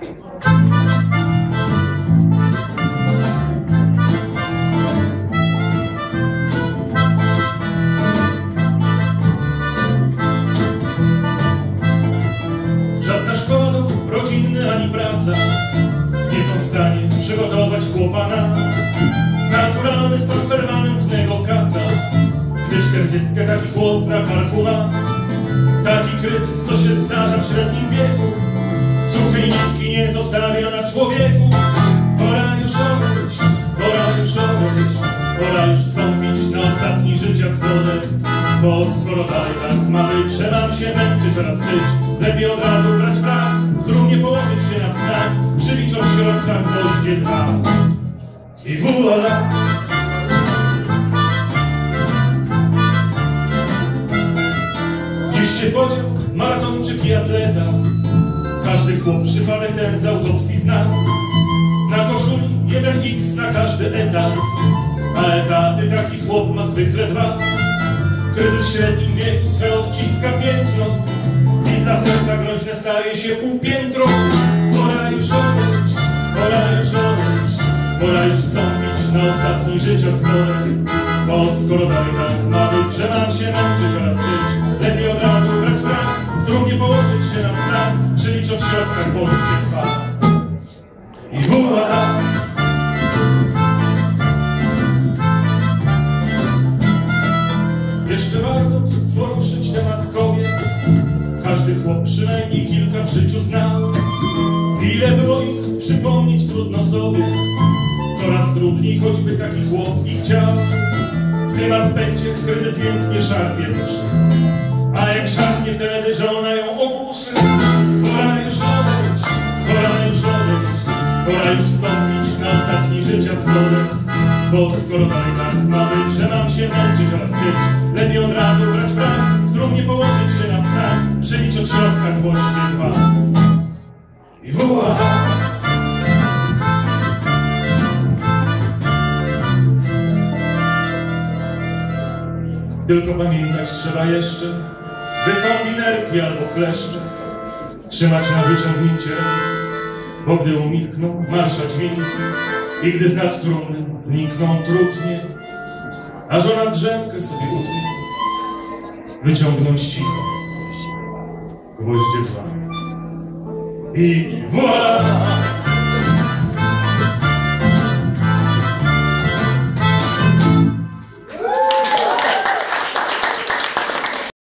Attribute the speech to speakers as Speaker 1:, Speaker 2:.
Speaker 1: Żadna szkoła, dom rodzinny ani praca nie są w stanie przygotować chłopana. Naturalny stan permanentnego kaca, gdy czterdziestkę taki chłop na karku ma. Taki kryzys, co się zdarza w średnim wieku, nie zostawia na człowieku. Pora już odejść, pora już odejść, pora już wstąpić na ostatni życia schodek. Bo skoro dalej tak ma być, że nam się męczyć oraz tyć, lepiej od razu brać frak, w trumnie położyć się na wstak, przybić od środka gwoździe dwa. I voilà! Gdzieś się podział atleta, chłop przypadek ten z autopsji zna. Na koszuli 1x na każdy etat, a etaty taki chłop ma zwykle dwa. Kryzys średnim wieku swe odciska piętno i dla serca groźne staje się półpiętro. Pora już odejść, pora już odejść, pora już wstąpić na ostatni życia schodek. Bo skoro dalej tak ma być, że nam się męczyć oraz tyć, środka głowy dwa. I voilà! Jeszcze warto poruszyć temat kobiet. Każdy chłop przynajmniej kilka w życiu znał. Ile było ich przypomnieć trudno sobie. Coraz trudniej, choćby taki chłop i chciał. W tym aspekcie kryzys więc nie szarpie duszy. A jak szarpnie wtedy, że ona ją życia schodek. Bo skoro tak ma być, że nam się męczyć oraz tyć, lepiej od razu brać frak, w trumnie położyć się na wstak, przylić od środka gwoździe dwa. I voilà! Tylko pamiętać trzeba jeszcze, by kombinerki albo kleszcze trzymać na wyciągnięcie bo gdy umilkną marsza dźwięki i gdy z nad trumny znikną trudnie, a żona drzemkę sobie utnie, wyciągnąć cicho gwoździe dwa. I voilà!